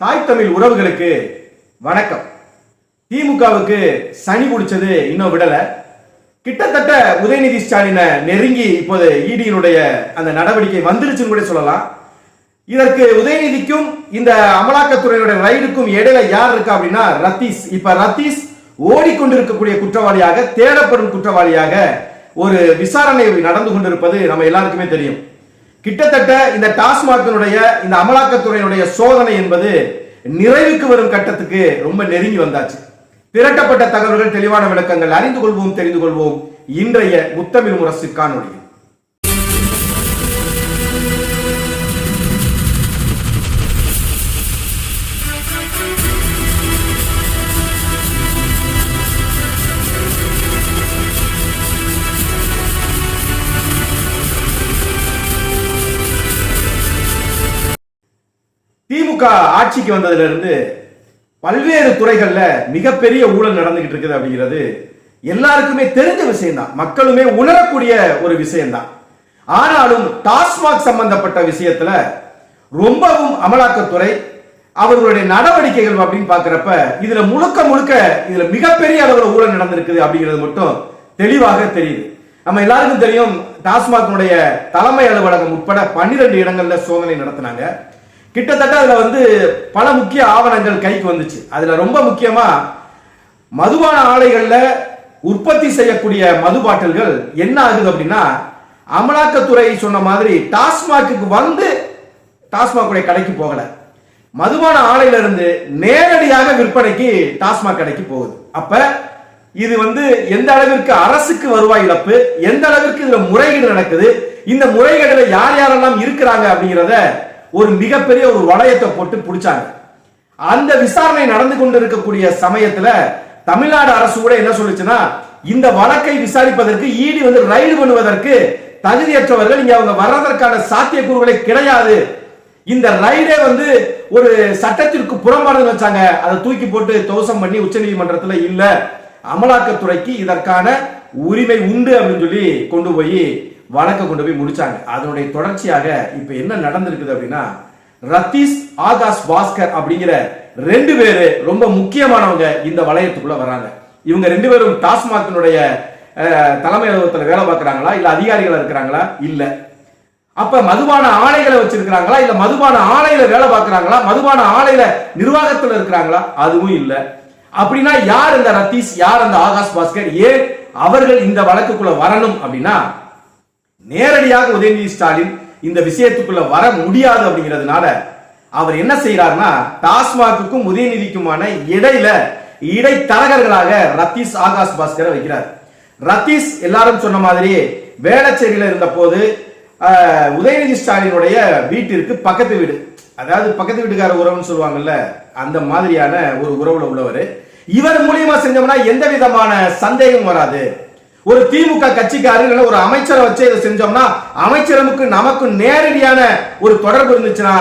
தாய் தமிழ் உறவுகளுக்கு வணக்கம். திமுகவுக்கு சனி பிடிச்சது இன்னும் விடல. கிட்டத்தட்ட உதயநிதி ஸ்டாலினை நெருங்கி இப்போது இடியினுடைய அந்த நடவடிக்கை வந்துருச்சுன்னு கூட சொல்லலாம். இதற்கு உதயநிதிக்கும் இந்த அமலாக்கத்துறையினுடைய ரைடுக்கும் இடையில யார் இருக்கா அப்படின்னா ரத்தீஸ் இப்ப ரத்தீஸ் ஓடிக்கொண்டிருக்கக்கூடிய குற்றவாளியாக தேடப்படும் குற்றவாளியாக ஒரு விசாரணை நடந்து கொண்டிருப்பது நம்ம எல்லாருக்குமே தெரியும். கிட்டத்தட்ட இந்த டாஸ்மாகினுடைய இந்த அமலாக்கத்துறையினுடைய சோதனை என்பது நிறைவுக்கு வரும் கட்டத்துக்கு ரொம்ப நெருங்கி வந்தாச்சு. திரட்டப்பட்ட தகவல்கள் தெளிவான விளக்கங்கள் அறிந்து கொள்வோம் தெரிந்து கொள்வோம். இன்றைய முத்தமிழ் முரசு காணொலி திமுக ஆட்சிக்கு வந்ததுல இருந்து பல்வேறு துறைகள்ல மிகப்பெரிய ஊழல் நடந்துகிட்டு இருக்குது அப்படிங்கிறது எல்லாருக்குமே தெரிஞ்ச விஷயம்தான். மக்களுமே உணரக்கூடிய ஒரு விஷயம்தான். ஆனாலும் டாஸ்மாக் சம்பந்தப்பட்ட விஷயத்துல ரொம்பவும் அமலாக்கத்துறை அவர்களுடைய நடவடிக்கைகள் அப்படின்னு பாக்குறப்ப இதுல முழுக்க முழுக்க இதுல மிகப்பெரிய அளவுல ஊழல் நடந்திருக்குது அப்படிங்கிறது மட்டும் தெளிவாக தெரியுது. நம்ம எல்லாருக்கும் தெரியும் டாஸ்மாகினுடைய தலைமை அலுவலகம் உட்பட பன்னிரண்டு இடங்கள்ல சோதனை நடத்தினாங்க. கிட்டத்தட்ட அதில் வந்து பல முக்கிய ஆவணங்கள் கைக்கு வந்துச்சு. அதில் ரொம்ப முக்கியமாக மதுபான ஆலைகளில் உற்பத்தி செய்யக்கூடிய மது பாட்டில்கள் என்ன ஆகுது அப்படின்னா அமலாக்கத்துறை சொன்ன மாதிரி டாஸ்மாக்கு வந்து டாஸ்மாக் கடைக்கு போகலை. மதுபான ஆலையிலிருந்து நேரடியாக விற்பனைக்கு டாஸ்மாக் கடைக்கு போகுது. அப்ப இது வந்து எந்த அளவிற்கு அரசுக்கு வருவாய் இழப்பு எந்த அளவிற்கு இதுல முறைகேடு நடக்குது இந்த முறைகேடுல யார் யாரெல்லாம் இருக்கிறாங்க அப்படிங்கிறத ஒரு மிகப்பெரிய ஒரு வளையத்தை போட்டு பிடிச்சாங்க. அந்த விசாரணை நடந்து கொண்டிருக்கக்கூடிய சமயத்துல தமிழ்நாடு அரசு கூட என்ன சொல்லுச்சுன்னா இந்த வழக்கை விசாரிப்பதற்கு ஈடி வந்து ரைடு பண்ணுவதற்கு தகுதியற்றவர்கள் இங்க அவங்க வர்றதற்கான சாத்தியக்கூறுகளே கிடையாது. இந்த ரைடே வந்து ஒரு சட்டத்திற்கு புறம்பானது வச்சாங்க. அதை தூக்கி போட்டு தோசம் பண்ணி உச்சநீதிமன்றத்துல இல்ல. அமலாக்கத்துறைக்கு இதற்கான உரிமை உண்டு அப்படின்னு சொல்லி கொண்டு போய் வழக்கை கொண்டு போய் முடிச்சாங்க. அதனுடைய தொடர்ச்சியாக இப்ப என்ன நடந்திருக்குது அப்படின்னா ரத்தீஸ் ஆகாஷ் பாஸ்கர் அப்படிங்கிற ரெண்டு பேரு ரொம்ப முக்கியமானவங்க இந்த வளையத்துக்குள்ள வராங்க. இவங்க ரெண்டு பேரும் டாஸ்மாகினுடைய தலைமை அலுவலகத்தில் வேலை பார்க்குறாங்களா? இல்லை அதிகாரிகளா இருக்கிறாங்களா? இல்லை. அப்ப மதுபான ஆலைகளை வச்சிருக்கிறாங்களா? இல்ல மதுபான ஆலையில வேலை பார்க்குறாங்களா? மதுபான ஆலையில நிர்வாகத்தில் இருக்கிறாங்களா? அதுவும் இல்லை. அப்படின்னா யார் இந்த ரத்தீஷ் யார் அந்த ஆகாஷ் பாஸ்கர் ஏன் அவர்கள் இந்த வழக்குக்குள்ள வரணும் அப்படின்னா நேரடியாக உதயநிதி ஸ்டாலின் இந்த விஷயத்துக்குள்ள வர முடியாது அப்படிங்கிறதுனால அவர் என்ன செய்யறாருன்னா டாஸ்மாகுக்கும் உதயநிதிக்குமான இடையில இடைத்தரகர்களாக ரத்தீஸ் ஆகாஷ் பாஸ்கரை வைக்கிறார். ரத்தீஸ் எல்லாரும் சொன்ன மாதிரி வேளச்சேரியில இருந்த போது உதயநிதி ஸ்டாலினுடைய வீட்டிற்கு பக்கத்து வீடு அதாவது பக்கத்து வீட்டுக்கார உறவுன்னு சொல்லுவாங்கல்ல அந்த மாதிரியான ஒரு உறவுல உள்ளவர். இவர் மூலியமா செஞ்சோம்னா எந்த விதமான சந்தேகம் வராது. ஒரு திமுக கட்சிக்காரர் ஒரு அமைச்சரை வச்சு இதை செஞ்சோம்னா அமைச்சரமுக்கு நமக்கு நேரடியான ஒரு தொடர்பு இருந்துச்சுன்னா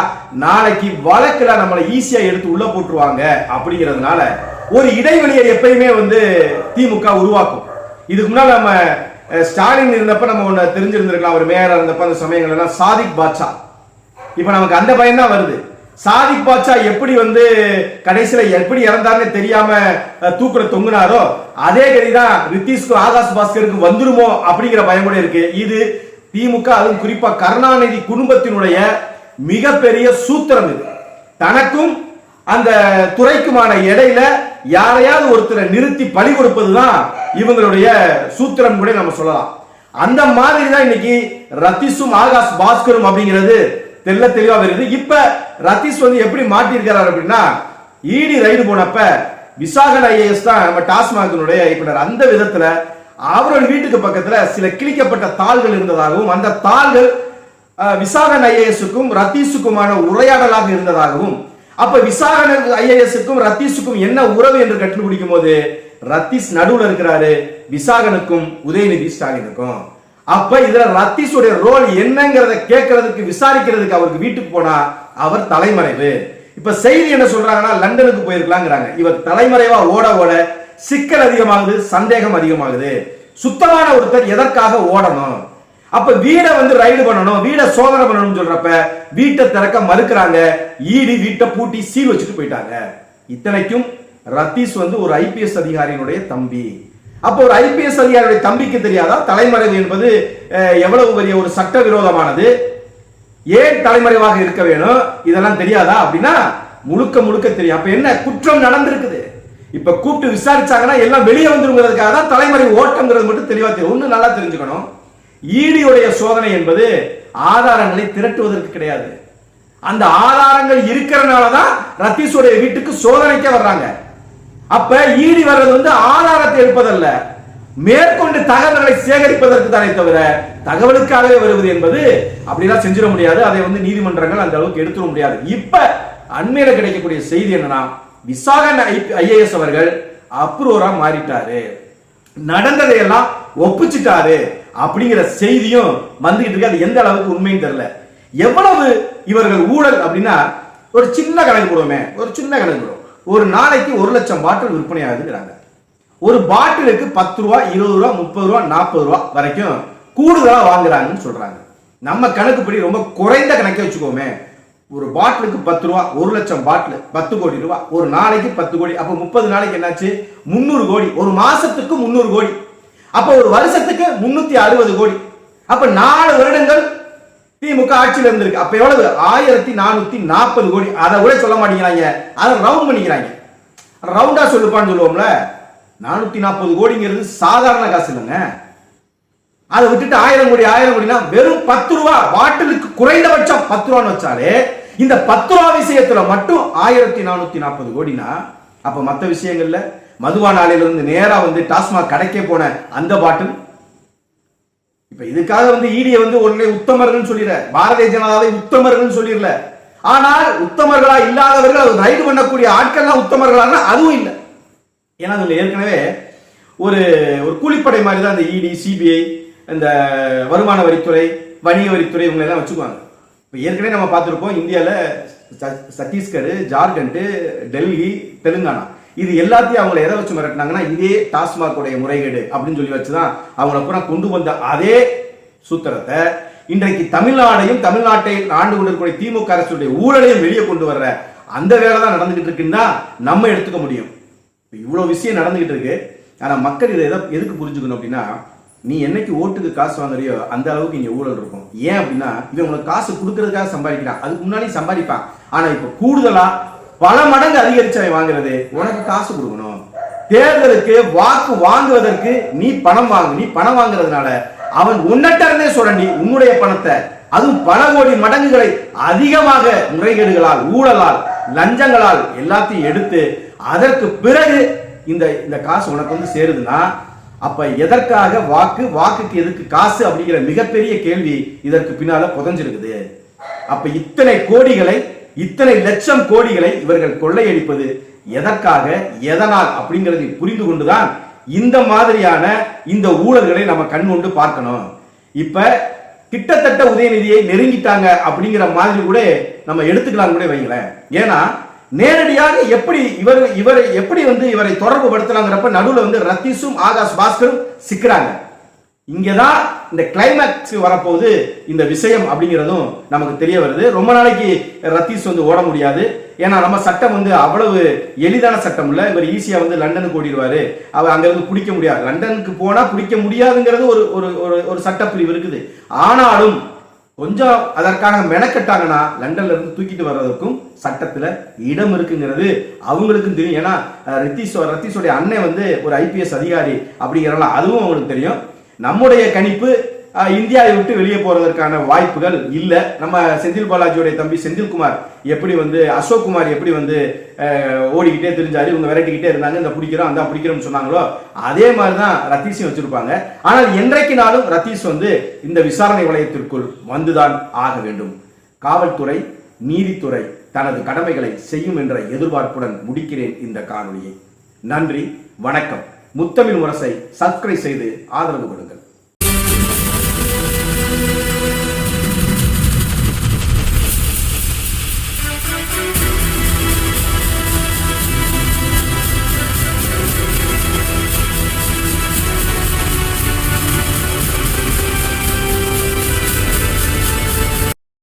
நாளைக்கு வழக்கில் நம்மளை ஈஸியா எடுத்து உள்ள போட்டுருவாங்க. அப்படிங்கிறதுனால ஒரு இடைவெளியை எப்பயுமே வந்து திமுக உருவாக்கும். இதுக்கு முன்னால் நம்ம ஸ்டாலின் இருந்தப்ப நம்ம ஒன்று தெரிஞ்சிருந்திருக்கலாம். ஒரு மேயராக இருந்தப்ப அந்த சமயங்கள் எல்லாம் சாதிக் பாட்சா இப்போ நமக்கு அந்த பயம் தான் வருது. சாதிக் பாட்சா எப்படி வந்து கடைசியில எப்படி இறந்தாருன்னு தெரியாம தூக்குற தொங்குனாரோ அதே கதிதான் ரித்தீஷ்க்கும் ஆகாஷ் பாஸ்கருக்கு வந்துருமோ அப்படிங்கிற பயம் கூட இருக்கு. இது திமுக அதுவும் குறிப்பா கருணாநிதி குடும்பத்தினுடைய மிகப்பெரிய சூத்திரம் இது. தனக்கும் அந்த துறைக்குமான இடையில யாரையாவது ஒருத்தரை நிறுத்தி பழி கொடுப்பதுதான் இவங்களுடைய சூத்திரம் கூட நம்ம சொல்லலாம். அந்த மாதிரி தான் இன்னைக்கு ரத்தீஷும் ஆகாஷ் பாஸ்கரும் அப்படிங்கிறது தெல்ல தெளிவா வருது. இப்ப ரத்தீஷ் வந்து எப்படி மாட்டியிருக்கிறார் அப்படின்னா ஈடி ரைடு போனப்ப விசாகன் ஐஏஎஸ் தான் நம்ம டாஸ்மாகினுடைய இயக்குனர். அந்த விதத்துல அவரோட வீட்டுக்கு பக்கத்துல சில கிழிக்கப்பட்ட தாள்கள் இருந்ததாகவும் அந்த தாள்கள் விசாகன் ஐஏஎஸ்க்கும் ரத்தீஷுக்குமான உரையாடலாக இருந்ததாகவும் அப்ப விசாகன் ஐஏஎஸ்க்கும் ரத்தீஷுக்கும் என்ன உறவு என்று கண்டுபிடிக்கும் போது ரத்தீஷ் நடுவில் இருக்கிறாரு விசாகனுக்கும் உதயநிதி ஸ்டாலினுக்கும். அப்ப இதுல ரத்தீஷுடைய ரோல் என்னங்கிறத கேட்கறதுக்கு விசாரிக்கிறதுக்கு அவருக்கு வீட்டுக்கு போனா அவர் தலைமறைவு. இப்ப செய்தி என்ன சொல்றாங்கன்னா லண்டனுக்கு போயிருக்கலாங்கிறாங்க. இவர் தலைமறைவா ஓட ஓட சிக்கல் அதிகமாகுது சந்தேகம் அதிகமாகுது. சுத்தமான ஒருத்தர் எதற்காக ஓடணும்? அப்ப வீடை வந்து ரைடு பண்ணணும் வீடை சோதனை பண்ணணும்னு சொல்றப்ப வீட்டை திறக்க மறுக்கிறாங்க. ஈடி வீட்டை பூட்டி சீல் வச்சுட்டு போயிட்டாங்க. இத்தனைக்கும் ரத்தீஷ் வந்து ஒரு ஐபிஎஸ் அதிகாரியினுடைய தம்பி. அப்போ ஒரு ஐபிஎஸ் அதிகாரியுடைய தம்பிக்கு தெரியாதா? தலைமறைவு என்பது எவ்வளவு பெரிய ஒரு சட்டவிரோதமானது? ஏன் தலைமறைவாக இருக்க வேணும்? இதெல்லாம் தெரியாதா? அப்படின்னா முழுக்க முழுக்க தெரியும். அப்ப என்ன? குற்றம் நடந்திருக்குது. இப்ப கூப்பிட்டு விசாரிச்சாங்கன்னா எல்லாம் வெளியே வந்துருங்கிறதுக்காக தான் தலைமறை ஓட்டங்கிறது மட்டும் தெளிவா தெரியும். ஒண்ணு நல்லா தெரிஞ்சுக்கணும். ஈடியுடைய சோதனை என்பது ஆதாரங்களை திரட்டுவதற்கு கிடையாது. அந்த ஆதாரங்கள் இருக்கிறனால தான் ரத்தீஷுடைய வீட்டுக்கு சோதனைக்கே வர்றாங்க. அப்ப ஈடி வர்றது வந்து ஆதாரத்தை எடுப்பதல்ல. மேற்கொண்டு தகவல்களை சேகரிப்பதற்கு தானே தவிர தகவலுக்காகவே வருவது என்பது அப்படிலாம் செஞ்சிட முடியாது. அதை வந்து நீதிமன்றங்கள் அந்த அளவுக்கு எடுத்துட முடியாது. இப்ப அண்மையில கிடைக்கக்கூடிய செய்தி என்னன்னா விசாகன் ஐஏஎஸ் அவர்கள் அப்ரூவரா மாறிட்டாரு. நடந்ததையெல்லாம் ஒப்புச்சிட்டாரு. அப்படிங்கிற செய்தியும் வந்துகிட்டு இருக்கு. அது எந்த அளவுக்கு உண்மைன்னு தெரியல. எவ்வளவு இவர்கள் ஊழல் அப்படின்னா ஒரு சின்ன கணக்கு போடுவோமே ஒரு சின்ன கணக்கு போடுவோம். ஒரு நாளைக்கு ஒரு லட்சம் பாட்டில் விற்பனை ஆகுதுங்கிறாங்க. ஒரு பாட்டிலுக்கு பத்து ரூபா இருபது ரூபா முப்பது ரூபா நாற்பது ரூபா வரைக்கும் கூடுதலாக வாங்குறாங்கன்னு சொல்றாங்க. நம்ம கணக்குப்படி ரொம்ப குறைந்த கணக்கே வச்சுக்கோமே. ஒரு பாட்டிலுக்கு பத்து ரூபா ஒரு லட்சம் பாட்டில் பத்து கோடி ரூபா. ஒரு நாளைக்கு பத்து கோடி அப்போ முப்பது நாளைக்கு என்னாச்சு? முந்நூறு கோடி. ஒரு மாசத்துக்கு முந்நூறு கோடி. அப்போ ஒரு வருஷத்துக்கு முன்னூத்தி அறுபது கோடி. அப்ப நாலு வருடங்கள் திமுக ஆட்சியில் இருந்திருக்கு. அப்ப எவ்வளவு? ஆயிரத்தி நானூத்தி நாற்பது கோடி. அதை கூட சொல்ல மாட்டேங்கிறாங்க. அதை ரவுண்ட் பண்ணிக்கிறாங்க. ரவுண்டா சொல்லுப்பான்னு சொல்லுவோம்ல. நானூத்தி நாற்பது கோடிங்கிறது சாதாரண காசு இல்லைங்க. அதை விட்டுட்டு ஆயிரம் கோடி ஆயிரம் கோடினா வெறும் பத்து ரூபா பாட்டிலுக்கு குறைந்தபட்சம் பத்து ரூபான்னு வச்சாலே இந்த பத்து ரூபா விஷயத்துல மட்டும் ஆயிரத்தி நானூத்தி நாற்பது கோடினா அப்ப மத்த விஷயங்கள்ல மதுபான ஆலையில இருந்து நேரா வந்து டாஸ்மாக் கடைக்கே போன அந்த பாட்டில் இப்ப இதுக்காக வந்து ஈடிய வந்து உடனே உத்தமர்கள் சொல்லிடுற பாரதிய ஜனதாவை உத்தமர்கள் சொல்லிடல. ஆனால் உத்தமர்களா இல்லாதவர்கள் அவர் ரைடு பண்ணக்கூடிய ஆட்கள்லாம் உத்தமர்களான அதுவும் இல்லை. ஏன்னா அதுல ஏற்கனவே ஒரு ஒரு கூலிப்படை மாதிரி தான் இந்த இடி சிபிஐ இந்த வருமான வரித்துறை வணிக வரித்துறை இவங்க எல்லாம் வச்சுக்குவாங்க. இப்போ ஏற்கனவே நம்ம பார்த்துருப்போம் இந்தியாவில் சத்தீஸ்கர் ஜார்க்கண்ட் டெல்லி தெலுங்கானா. இது எல்லாத்தையும் அவங்கள எதை வச்சு மிரட்டினாங்கன்னா இதே டாஸ்மாக் உடைய முறைகேடு அப்படின்னு சொல்லி வச்சுதான் அவங்கள கூட கொண்டு வந்த அதே சூத்திரத்தை இன்றைக்கு தமிழ்நாடையும் தமிழ்நாட்டை ஆண்டு கொண்டிருக்கிற திமுக அரசுடைய ஊழலையும் வெளியே கொண்டு வர்ற அந்த வேலை தான் நடந்துகிட்டு இருக்குன்னா நம்ம எடுத்துக்க முடியும். இவ்வளோ இவ்வளவு விஷயம் நடந்துகிட்டு இருக்கு. ஆனா மக்கள் இதை எதை எதுக்கு புரிஞ்சுக்கணும் அப்படின்னா நீ என்னைக்கு ஓட்டுக்கு காசு வாங்குறியோ அந்த அளவுக்கு இங்க ஊழல் இருக்கும். ஏன் அப்படின்னா இவன் உங்களுக்கு காசு கொடுக்கறதுக்காக சம்பாதிக்கிறான். அதுக்கு முன்னாடி சம்பாதிப்பான். ஆனா இப்ப கூடுதலா பல மடங்கு அதிகரிச்சு அவன் வாங்குறது உனக்கு காசு கொடுக்கணும். தேர்தலுக்கு வாக்கு வாங்குவதற்கு நீ பணம் வாங்கு நீ பணம் வாங்குறதுனால அவன் உன்னட்ட இருந்தே சுரண்டி உன்னுடைய பணத்தை. அதுவும் பல கோடி மடங்குகளை அதிகமாக முறைகேடுகளால் ஊழலால் லஞ்சங்களால் எல்லாத்தையும் எடுத்து அதற்கு பிறகு இந்த இந்த காசு உனக்கு வந்து சேருதுன்னா அப்ப எதற்காக வாக்கு வாக்குக்கு எதுக்கு காசு அப்படிங்கிற மிகப்பெரிய கேள்வி இதற்கு பின்னால புதஞ்சிருக்குது. அப்ப இத்தனை கோடிகளை இத்தனை லட்சம் கோடிகளை இவர்கள் கொள்ளையடிப்பது எதற்காக எதனால் அப்படிங்கிறதை புரிந்து கொண்டுதான் இந்த மாதிரியான இந்த ஊழல்களை நம்ம கண் கொண்டு பார்க்கணும். இப்ப கிட்டத்தட்ட உதயநிதியை நெருங்கிட்டாங்க அப்படிங்கிற மாதிரி கூட நம்ம எடுத்துக்கலாம் கூட வைங்களேன். ஏன்னா நேரடியாக எப்படி இவர் இவரை எப்படி வந்து இவரை தொடர்பு படுத்தலாங்கிறப்ப நடுவில் வந்து ரத்தீஷும் ஆகாஷ் பாஸ்கரும் சிக்கிறாங்க. இங்கே தான் இந்த கிளைமேக்ஸ் வரப்போகுது இந்த விஷயம் அப்படிங்கிறதும் நமக்கு தெரிய வருது. ரொம்ப நாளைக்கு ரத்தீஷ் வந்து ஓட முடியாது. ஏன்னா நம்ம சட்டம் வந்து அவ்வளவு எளிதான சட்டம் இல்லை. இவர் ஈஸியாக வந்து லண்டனுக்கு ஓடிடுவாரு. அவர் அங்கேருந்து பிடிக்க முடியாது. லண்டனுக்கு போனால் பிடிக்க முடியாதுங்கிறது ஒரு ஒரு ஒரு ஒரு சட்டப்பிரிவு இருக்குது. ஆனாலும் கொஞ்சம் அதற்காக மெனக்கட்டாங்கன்னா லண்டன்ல இருந்து தூக்கிட்டு வர்றதுக்கும் சட்டத்துல இடம் இருக்குங்கிறது அவங்களுக்கும் தெரியும். ஏன்னா ரத்தீஸ் ரத்தீஸோடைய அண்ணன் வந்து ஒரு ஐபிஎஸ் அதிகாரி அப்படிங்கிறனால அதுவும் அவங்களுக்கு தெரியும். நம்முடைய கணிப்பு இந்தியாவை விட்டு வெளியே போறதற்கான வாய்ப்புகள் இல்லை. நம்ம செந்தில் பாலாஜியோடைய தம்பி செந்தில்குமார் எப்படி வந்து அசோக் குமார் எப்படி வந்து ஓடிக்கிட்டே தெரிஞ்சாரு இவங்க விரட்டிக்கிட்டே இருந்தாங்க இந்த பிடிக்கிறோம் அந்த பிடிக்கிறோம்னு சொன்னாங்களோ அதே மாதிரி தான் ரத்தீஷையும் வச்சிருப்பாங்க. ஆனால் என்றைக்கு நாளும் ரத்தீஷ் வந்து இந்த விசாரணை வளையத்திற்குள் வந்துதான் ஆக வேண்டும். காவல்துறை நீதித்துறை தனது கடமைகளை செய்யும் என்ற எதிர்பார்ப்புடன் முடிக்கிறேன் இந்த காணொளியை. நன்றி வணக்கம். முத்தமிழ் முரசை சப்ஸ்கிரைப் செய்து ஆதரவு கொடுங்கள்.